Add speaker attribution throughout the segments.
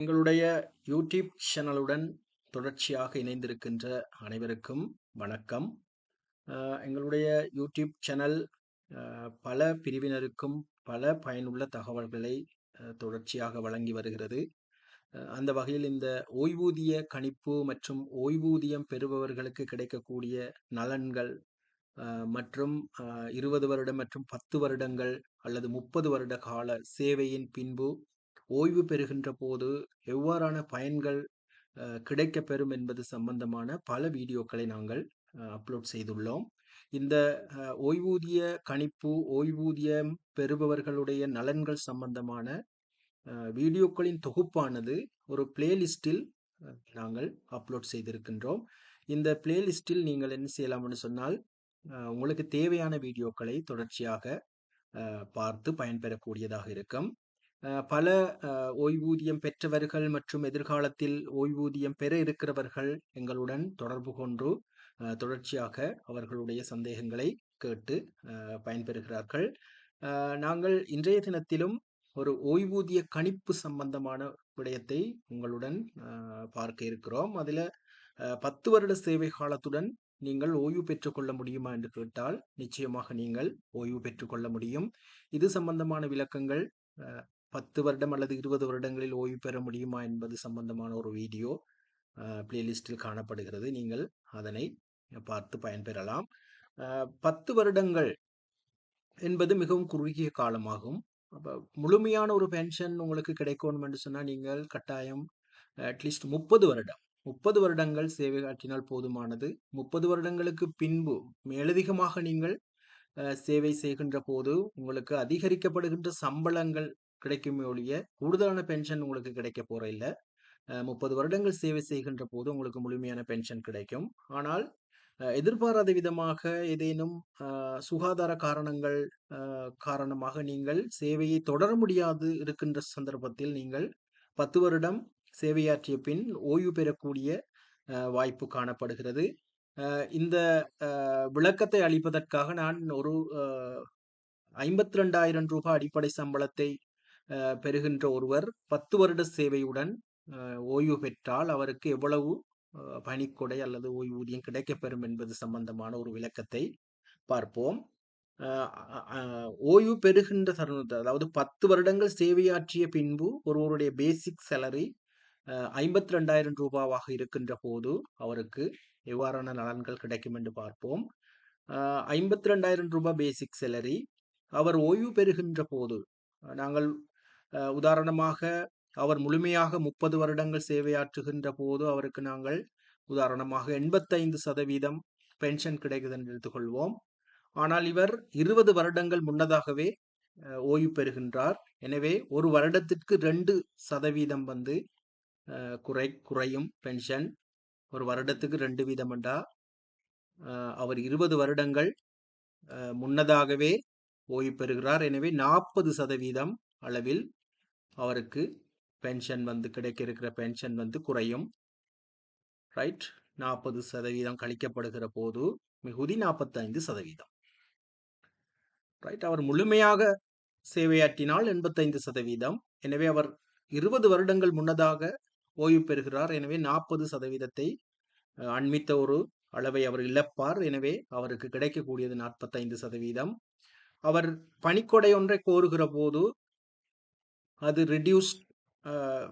Speaker 1: எங்களுடைய யூடியூப் சேனலுடன் தொடர்ச்சியாக இணைந்திருக்கின்ற அனைவருக்கும் வணக்கம். எங்களுடைய யூடியூப் சேனல் பல பிரிவினருக்கும் பல பயனுள்ள தகவல்களை தொடர்ச்சியாக வழங்கி வருகிறது. அந்த வகையில் இந்த ஓய்வூதிய கணிப்பு மற்றும் ஓய்வூதியம் பெறுபவர்களுக்கு கிடைக்கக்கூடிய நலன்கள் மற்றும் இருபது வருடம் மற்றும் பத்து வருடங்கள் அல்லது முப்பது வருட கால சேவையின் பின்பு ஓய்வு பெறுகின்ற போது எவ்வாறான பயன்கள் கிடைக்கப்பெறும் என்பது சம்பந்தமான பல வீடியோக்களை நாங்கள் அப்லோட் செய்துள்ளோம். இந்த ஓய்வூதிய கணிப்பு ஓய்வூதியம் பெறுபவர்களுடைய நலன்கள் சம்பந்தமான வீடியோக்களின் தொகுப்பானது ஒரு பிளேலிஸ்டில் நாங்கள் அப்லோட் செய்திருக்கின்றோம். இந்த பிளேலிஸ்டில் நீங்கள் என்ன செய்யலாம்னு சொன்னால் உங்களுக்கு தேவையான வீடியோக்களை தொடர்ச்சியாக பார்த்து பயன்பெறக்கூடியதாக இருக்கும். பல ஓய்வூதியம் பெற்றவர்கள் மற்றும் எதிர்காலத்தில் ஓய்வூதியம் பெற இருக்கிறவர்கள் எங்களுடன் தொடர்பு கொண்டு தொடர்ச்சியாக அவர்களுடைய சந்தேகங்களை கேட்டு பயன்பெறுகிறார்கள். நாங்கள் இன்றைய தினத்திலும் ஒரு ஓய்வூதிய கணிப்பு சம்பந்தமான விடயத்தை உங்களுடன் பார்க்க இருக்கிறோம். அதில் பத்து வருட சேவை காலத்துடன் நீங்கள் ஓய்வு பெற்றுக்கொள்ள முடியுமா என்று கேட்டால் நிச்சயமாக நீங்கள் ஓய்வு பெற்றுக்கொள்ள முடியும். இது சம்பந்தமான விளக்கங்கள் பத்து வருடம் அல்லது இருபது வருடங்களில் ஓய்வு பெற முடியுமா என்பது சம்பந்தமான ஒரு வீடியோ பிளேலிஸ்டில் காணப்படுகிறது. நீங்கள் அதனை பார்த்து பயன்பெறலாம். பத்து வருடங்கள் என்பது மிகவும் குறுகிய காலமாகும். அப்போ முழுமையான ஒரு பென்ஷன் உங்களுக்கு கிடைக்கணும் என்று சொன்னால் நீங்கள் கட்டாயம் அட்லீஸ்ட் முப்பது வருடம் முப்பது வருடங்கள் சேவை ஆற்றினால் போதுமானது. முப்பது வருடங்களுக்கு பின்பு மேலதிகமாக நீங்கள் சேவை செய்கின்ற போது உங்களுக்கு அதிகரிக்கப்படுகின்ற சம்பளங்கள் கிடைக்குமே ஒழிய கூடுதலான பென்ஷன் உங்களுக்கு கிடைக்க போற இல்லை. முப்பது வருடங்கள் சேவை செய்கின்ற போது உங்களுக்கு முழுமையான பென்ஷன் கிடைக்கும். ஆனால் எதிர்பாராத விதமாக ஏதேனும் சுகாதார காரணங்கள் காரணமாக நீங்கள் சேவையை தொடர முடியாது இருக்கின்ற சந்தர்ப்பத்தில் நீங்கள் பத்து வருடம் சேவையாற்றிய பின் ஓய்வு பெறக்கூடிய வாய்ப்பு காணப்படுகிறது. இந்த விளக்கத்தை அளிப்பதற்காக நான் ஒரு ஐம்பத்தி ரெண்டாயிரம் ரூபாய் அடிப்படை சம்பளத்தை பெறுகின்ற ஒருவர் பத்து வருட சேவையுடன் ஓய்வு பெற்றால் அவருக்கு எவ்வளவு பணிக்கொடை அல்லது ஓய்வூதியம் கிடைக்கப்பெறும் என்பது சம்பந்தமான ஒரு விளக்கத்தை பார்ப்போம். ஓய்வு பெறுகின்ற தருணத்தில் அதாவது பத்து வருடங்கள் சேவையாற்றிய பின்பு ஒருவருடைய பேசிக் சேலரி ஐம்பத்தி ரெண்டாயிரம் ரூபாவாக இருக்கின்ற போது அவருக்கு எவ்வாறான நலன்கள் கிடைக்கும் என்று பார்ப்போம். ஐம்பத்தி ரெண்டாயிரம் ரூபாய் பேசிக் சேலரி அவர் ஓய்வு பெறுகின்ற போது நாங்கள் உதாரணமாக அவர் முழுமையாக முப்பது வருடங்கள் சேவையாற்றுகின்ற போது அவருக்கு நாங்கள் உதாரணமாக எண்பத்தைந்து சதவீதம் பென்ஷன் கிடைக்குது என்று எடுத்துக்கொள்வோம். ஆனால் இவர் இருபது வருடங்கள் முன்னதாகவே ஓய்வு பெறுகின்றார். எனவே ஒரு வருடத்திற்கு ரெண்டு சதவீதம் வந்து குறை குறையும் பென்ஷன். ஒரு வருடத்துக்கு ரெண்டு வீதம் என்றா அவர் இருபது வருடங்கள் முன்னதாகவே ஓய்வு பெறுகிறார். எனவே நாற்பது சதவீதம் அளவில் அவருக்கு பென்ஷன் வந்து கிடைக்க இருக்கிற பென்ஷன் வந்து குறையும். ரைட் நாற்பது சதவீதம் கழிக்கப்படுகிற போது மிகுதி நாற்பத்தைந்து சதவீதம். ரைட் அவர் முழுமையாக சேவையாற்றினால் எண்பத்தைந்து சதவீதம். எனவே அவர் இருபது வருடங்கள் முன்னதாக ஓய்வு பெறுகிறார். எனவே நாற்பது சதவீதத்தை அண்மித்த ஒரு அளவை அவர் இழப்பார். எனவே அவருக்கு கிடைக்கக்கூடியது நாற்பத்தைந்து சதவீதம். அவர் பணிக்கொடை ஒன்றை கோருகிற போது அது ரிடியூஸ்ட்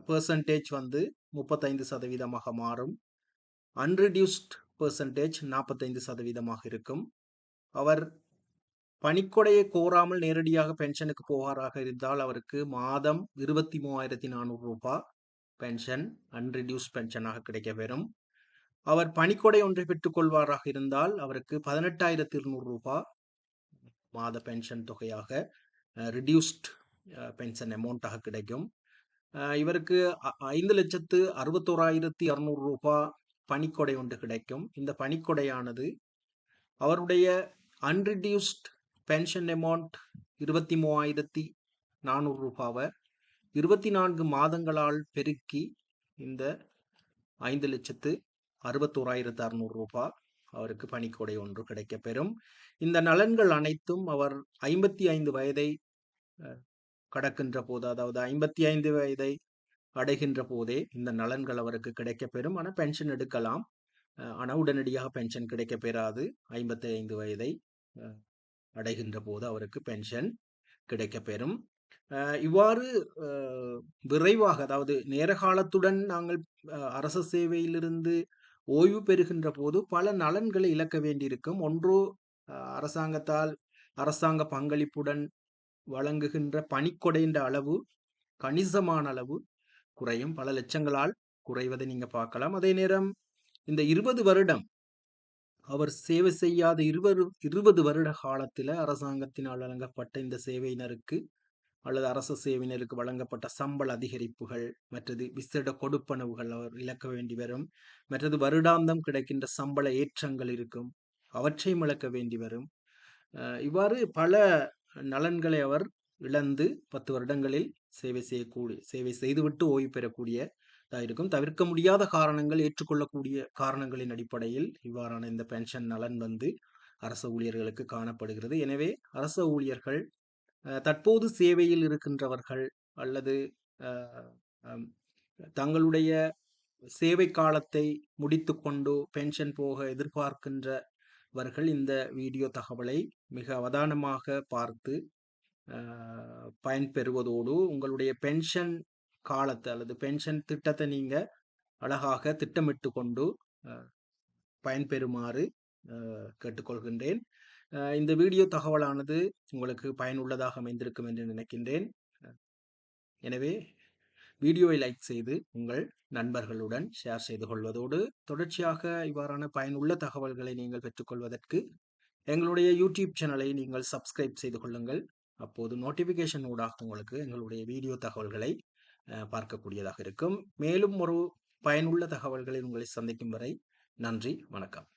Speaker 1: பெர்சன்டேஜ் வந்து முப்பத்தைந்து சதவீதமாக மாறும். அன்ரிடியூஸ்ட் பெர்சன்டேஜ் நாற்பத்தைந்து சதவீதமாக இருக்கும். அவர் பணிக்கொடையை கோராமல் நேரடியாக பென்ஷனுக்கு போவாராக இருந்தால் அவருக்கு மாதம் இருபத்தி மூவாயிரத்தி நானூறு ரூபாய் பென்ஷன் அன்ரிடியூஸ் பென்ஷனாக கிடைக்க பெறும். அவர் பணிக்கொடை ஒன்றை பெற்றுக்கொள்வாராக இருந்தால் அவருக்கு பதினெட்டாயிரத்தி இருநூறு ரூபாய் மாத பென்ஷன் தொகையாக ரிடியூஸ்ட் பென்ஷன் அமௌண்ட்டாக கிடைக்கும். இவருக்கு அ- ஐந்து லட்சத்து அறுபத்தோராயிரத்தி இரநூறு ரூபாய் பணிக்கொடை ஒன்று கிடைக்கும். இந்த பனிக்கொடையானது அவருடைய அன்ரிடியூஸ்ட் பென்ஷன் அமௌண்ட் இருபத்தி மூவாயிரத்தி நானூறு ரூபாவை இருபத்தி நான்கு மாதங்களால் பெருக்கி இந்த ஐந்து லட்சத்து அறுபத்தோராயிரத்து அறுநூறு ரூபாய் அவருக்கு பணிக்கொடை ஒன்று கிடைக்கப்பெறும். இந்த நலன்கள் அனைத்தும் அவர் ஐம்பத்தி ஐந்து வயதை கடக்கின்ற போது அதாவது ஐம்பத்தி ஐந்து வயதை அடைகின்ற போதே இந்த நலன்கள் அவருக்கு கிடைக்கப்பெறும் ஆனால் பென்ஷன் எடுக்கலாம். ஆனால் உடனடியாக பென்ஷன் கிடைக்கப்பெறாது ஐம்பத்தி ஐந்து வயதை அடைகின்ற போது அவருக்கு பென்ஷன் கிடைக்கப்பெறும் இவ்வாறு விரைவாக அதாவது நேர காலத்துடன் நாங்கள் அரச சேவையிலிருந்து ஓய்வு பெறுகின்ற போது பல நலன்களை இழக்க வேண்டியிருக்கும். ஒன்று அரசாங்கத்தால் அரசாங்க பங்களிப்புடன் வழங்குகின்ற பனிக்கொடைன்ற அளவு கணிசமான அளவு குறையும். பல லட்சங்களால் குறைவதை நீங்க பார்க்கலாம். அதே நேரம் இந்த இருபது வருடம் அவர் சேவை செய்யாத இருவரு இருபது வருட காலத்தில் அரசாங்கத்தினால் வழங்கப்பட்ட இந்த சேவையினருக்கு அல்லது அரசு சேவையினருக்கு வழங்கப்பட்ட சம்பள அதிகரிப்புகள் மற்றது விசேட கொடுப்பனவுகள் அவர் இழக்க வேண்டி வரும். மற்றது வருடாந்தம் கிடைக்கின்ற சம்பள ஏற்றங்கள் இருக்கும். அவற்றையும் இழக்க வேண்டி வரும். இவ்வாறு பல நலன்களை அவர் இழந்து பத்து வருடங்களில் சேவை செய்யக்கூடிய சேவை செய்துவிட்டு ஓய்வு பெறக்கூடிய இருக்கும். தவிர்க்க முடியாத காரணங்கள் ஏற்றுக்கொள்ளக்கூடிய காரணங்களின் அடிப்படையில் இவ்வாறான இந்த பென்ஷன் நலன் வந்து அரச ஊழியர்களுக்கு காணப்படுகிறது. எனவே அரச ஊழியர்கள் தற்போது சேவையில் இருக்கின்றவர்கள் அல்லது தங்களுடைய சேவை காலத்தை முடித்து கொண்டு பென்ஷன் போக எதிர்பார்க்கின்ற அவர்கள் இந்த வீடியோ தகவலை மிக அவதானமாக பார்த்து பயன்பெறுவதோடு உங்களுடைய பென்ஷன் காலத்தை அல்லது பென்ஷன் திட்டத்தை நீங்கள் அழகாக திட்டமிட்டு கொண்டு பயன்பெறுமாறு கேட்டுக்கொள்கின்றேன். இந்த வீடியோ தகவலானது உங்களுக்கு பயனுள்ளதாக அமைந்திருக்கும் என்று நினைக்கின்றேன். எனவே வீடியோவை லைக் செய்து உங்கள் நண்பர்களுடன் ஷேர் செய்து கொள்வதோடு தொடர்ச்சியாக இவ்வாறான பயனுள்ள தகவல்களை நீங்கள் பெற்றுக்கொள்வதற்கு எங்களுடைய யூடியூப் சேனலை நீங்கள் சப்ஸ்கிரைப் செய்து கொள்ளுங்கள். அப்போது நோட்டிஃபிகேஷன் ஊடாக உங்களுக்கு எங்களுடைய வீடியோ தகவல்களை பார்க்கக்கூடியதாக இருக்கும். மேலும் ஒரு பயனுள்ள தகவல்களை உங்களை சந்திக்கும் வரை நன்றி வணக்கம்.